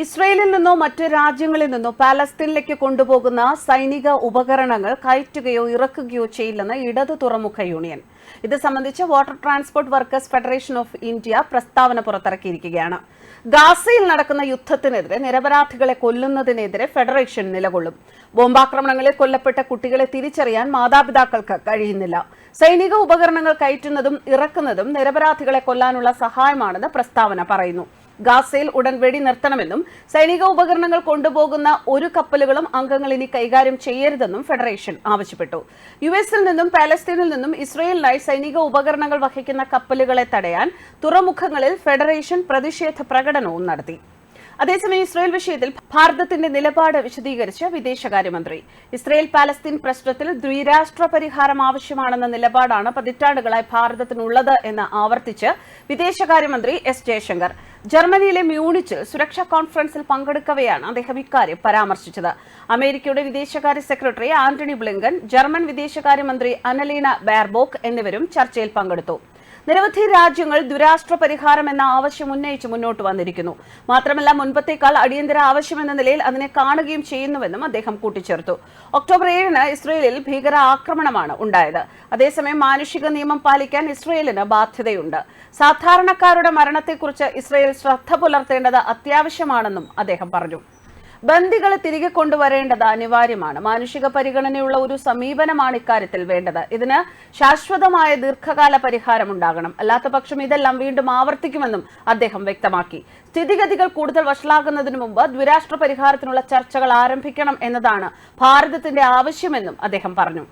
ഇസ്രയേലിൽ നിന്നോ മറ്റ് രാജ്യങ്ങളിൽ നിന്നോ പാലസ്തീനിലേക്ക് കൊണ്ടുപോകുന്ന സൈനിക ഉപകരണങ്ങൾ കയറ്റുകയോ ഇറക്കുകയോ ചെയ്യില്ലെന്ന് ഇടതു തുറമുഖ യൂണിയൻ. ഇത് സംബന്ധിച്ച് water transport workers federation of India പ്രസ്താവന പുറത്തിറക്കിയിരിക്കുകയാണ്. ഗാസയിൽ നടക്കുന്ന യുദ്ധത്തിനെതിരെ നിരപരാധികളെ കൊല്ലുന്നതിനെതിരെ ഫെഡറേഷൻ നിലകൊള്ളും. ബോംബാക്രമണങ്ങളിൽ കൊല്ലപ്പെട്ട കുട്ടികളെ തിരിച്ചറിയാൻ മാതാപിതാക്കൾക്ക് കഴിയുന്നില്ല. സൈനിക ഉപകരണങ്ങൾ കയറ്റുന്നതും ഇറക്കുന്നതും നിരപരാധികളെ കൊല്ലാനുള്ള സഹായമാണെന്ന് പ്രസ്താവന പറയുന്നു. ഗാസയിൽ ഉടൻ വെടി നിർത്തണമെന്നും സൈനിക ഉപകരണങ്ങൾ കൊണ്ടുപോകുന്ന ഒരു കപ്പലുകളും അംഗങ്ങൾ ഇനി കൈകാര്യം ചെയ്യരുതെന്നും ഫെഡറേഷൻ ആവശ്യപ്പെട്ടു. യു എസിൽ നിന്നും പാലസ്തീനിൽ നിന്നും ഇസ്രയേലിനായി സൈനിക ഉപകരണങ്ങൾ വഹിക്കുന്ന കപ്പലുകളെ തടയാൻ തുറമുഖങ്ങളിൽ ഫെഡറേഷൻ പ്രതിഷേധ പ്രകടനവും നടത്തി. അതേസമയം ഇസ്രായേൽ വിഷയത്തിൽ ഭാരതത്തിന്റെ നിലപാട് വിശദീകരിച്ച് വിദേശകാര്യമന്ത്രി. ഇസ്രായേൽ പാലസ്തീൻ പ്രശ്നത്തിൽ ദ്വിരാഷ്ട്ര പരിഹാരം ആവശ്യമാണെന്ന നിലപാടാണ് പതിറ്റാണ്ടുകളായി ഭാരതത്തിനുള്ളത് എന്ന് ആവർത്തിച്ച് വിദേശകാര്യമന്ത്രി എസ് ജയശങ്കർ. ജർമ്മനിയിലെ മ്യൂണിച്ചിൽ സുരക്ഷാ കോൺഫറൻസിൽ പങ്കെടുക്കവെയാണ് അദ്ദേഹം ഇക്കാര്യം പരാമർശിച്ചത്. അമേരിക്കയുടെ വിദേശകാര്യ സെക്രട്ടറി ആന്റണി ബ്ലിങ്കൻ ജർമ്മൻ വിദേശകാര്യമന്ത്രി അനലീന ബാർബോക്ക് എന്നിവരും ചർച്ചയിൽ പങ്കെടുത്തു. നിരവധി രാജ്യങ്ങൾ ദുരാഷ്ട്ര പരിഹാരം എന്ന ആവശ്യം ഉന്നയിച്ച് മുന്നോട്ട് വന്നിരിക്കുന്നു. മാത്രമല്ല മുൻപത്തേക്കാൾ അടിയന്തര ആവശ്യമെന്ന നിലയിൽ അതിനെ കാണുകയും ചെയ്യുന്നുവെന്നും അദ്ദേഹം കൂട്ടിച്ചേർത്തു. ഒക്ടോബർ ഏഴിന് ഇസ്രയേലിൽ ഭീകര ആക്രമണമാണ് ഉണ്ടായത്. അതേസമയം മാനുഷിക നിയമം പാലിക്കാൻ ഇസ്രയേലിന് ബാധ്യതയുണ്ട്. സാധാരണക്കാരുടെ മരണത്തെക്കുറിച്ച് ഇസ്രയേൽ ശ്രദ്ധ പുലർത്തേണ്ടത് അത്യാവശ്യമാണെന്നും അദ്ദേഹം പറഞ്ഞു. ബന്ദികളെ തിരികെ കൊണ്ടുവരേണ്ടത് അനിവാര്യമാണ്. മാനുഷിക പരിഗണനയുള്ള ഒരു സമീപനമാണ് ഇക്കാര്യത്തിൽ വേണ്ടത്. ഇതിന് ശാശ്വതമായ ദീർഘകാല പരിഹാരം ഉണ്ടാകണം. അല്ലാത്തപക്ഷം ഇതെല്ലാം വീണ്ടും ആവർത്തിക്കുമെന്നും അദ്ദേഹം വ്യക്തമാക്കി. സ്ഥിതിഗതികൾ കൂടുതൽ വഷളാകുന്നതിന് മുമ്പ് ദ്വിരാഷ്ട്ര പരിഹാരത്തിനുള്ള ചർച്ചകൾ ആരംഭിക്കണം എന്നതാണ് ഭാരതത്തിന്റെ ആവശ്യമെന്നും അദ്ദേഹം പറഞ്ഞു.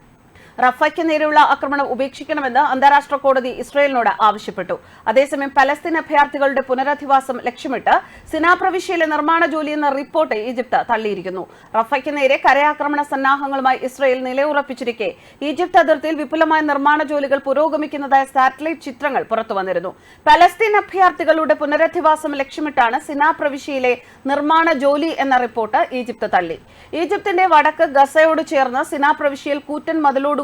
റഫയ്ക്ക് നേരെയുള്ള ആക്രമണം ഉപേക്ഷിക്കണമെന്ന് അന്താരാഷ്ട്ര കോടതി ഇസ്രയേലിനോട് ആവശ്യപ്പെട്ടു. അതേസമയം പലസ്തീൻ അഭയാർത്ഥികളുടെ പുനരധിവാസം ലക്ഷ്യമിട്ട് സിനാ പ്രവിശ്യയിലെ നിർമ്മാണ ജോലി എന്ന റിപ്പോർട്ട് ഈജിപ്ത് തള്ളിയിരിക്കുന്നു. റഫയ്ക്ക് നേരെ കരയാക്രമണ സന്നാഹങ്ങളുമായി ഇസ്രയേൽ നിലയുറപ്പിച്ചിരിക്കെ ഈജിപ്ത് അതിർത്തിയിൽ വിപുലമായ നിർമ്മാണ ജോലികൾ പുരോഗമിക്കുന്നതായ സാറ്റലൈറ്റ് ചിത്രങ്ങൾ പുറത്തുവന്നിരുന്നു പലസ്തീൻ അഭയാർത്ഥികളുടെ പുനരധിവാസം ലക്ഷ്യമിട്ടാണ് സിനാ പ്രവിശ്യയിലെ നിർമ്മാണ ജോലി എന്ന റിപ്പോർട്ട് ഈജിപ്ത് തള്ളി. ഈജിപ്തിന്റെ വടക്ക് ഗസയോട് ചേർന്ന് സിനാ പ്രവിശ്യയിൽ കൂറ്റൻ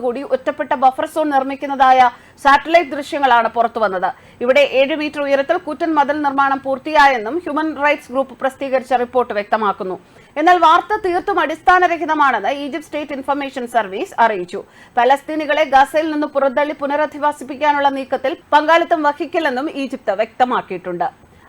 മതിലോടുകൂടി ഒറ്റപ്പെട്ട ബഫർ സോൺ നിർമ്മിക്കുന്നതായ സാറ്റലൈറ്റ് ദൃശ്യങ്ങളാണ് പുറത്തു വന്നത്. ഇവിടെ ഏഴ് മീറ്റർ ഉയരത്തിൽ കൂറ്റൻ മതിൽ നിർമ്മാണം പൂർത്തിയായെന്നും ഹ്യൂമൻ റൈറ്റ്സ് ഗ്രൂപ്പ് പ്രസിദ്ധീകരിച്ച റിപ്പോർട്ട് വ്യക്തമാക്കുന്നു. എന്നാൽ വാർത്ത തീർത്തും അടിസ്ഥാനരഹിതമാണെന്ന് ഈജിപ്ത് സ്റ്റേറ്റ് ഇൻഫർമേഷൻ സർവീസ് അറിയിച്ചു. പലസ്തീനികളെ ഗസയിൽ നിന്ന് പുറത്തള്ളി പുനരധിവാസിപ്പിക്കാനുള്ള നീക്കത്തിൽ പങ്കാളിത്തം വഹിക്കില്ലെന്നും ഈജിപ്ത് വ്യക്തമാക്കിയിട്ടുണ്ട്.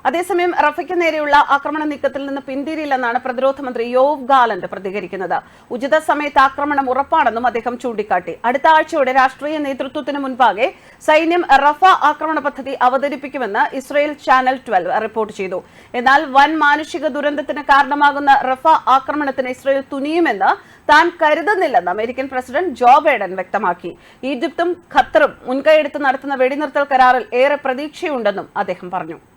അതേസമയം റഫയ്ക്ക് നേരെയുള്ള ആക്രമണ നീക്കത്തിൽ നിന്ന് പിന്തിരിയില്ലെന്നാണ് പ്രതിരോധ മന്ത്രി യോവ് ഗാലന്റ് പ്രതികരിക്കുന്നത്. ഉചിത സമയത്ത് ആക്രമണം ഉറപ്പാണെന്നും അദ്ദേഹം ചൂണ്ടിക്കാട്ടി. അടുത്ത ആഴ്ചയോടെ രാഷ്ട്രീയ നേതൃത്വത്തിന് മുൻപാകെ സൈന്യം റഫ ആക്രമണ പദ്ധതി അവതരിപ്പിക്കുമെന്ന് ഇസ്രയേൽ ചാനൽ ട്വൽവ് റിപ്പോർട്ട് ചെയ്തു. എന്നാൽ വൻ മാനുഷിക ദുരന്തത്തിന് കാരണമാകുന്ന റഫ ആക്രമണത്തിന് ഇസ്രയേൽ തുനിയുമെന്ന് താൻ കരുതുന്നില്ലെന്ന് അമേരിക്കൻ പ്രസിഡന്റ് ജോ ബൈഡൻ വ്യക്തമാക്കി. ഈജിപ്തും ഖത്തറും മുൻകൈയെടുത്ത് നടത്തുന്ന വെടിനിർത്തൽ കരാറിൽ ഏറെ പ്രതീക്ഷയുണ്ടെന്നും അദ്ദേഹം പറഞ്ഞു.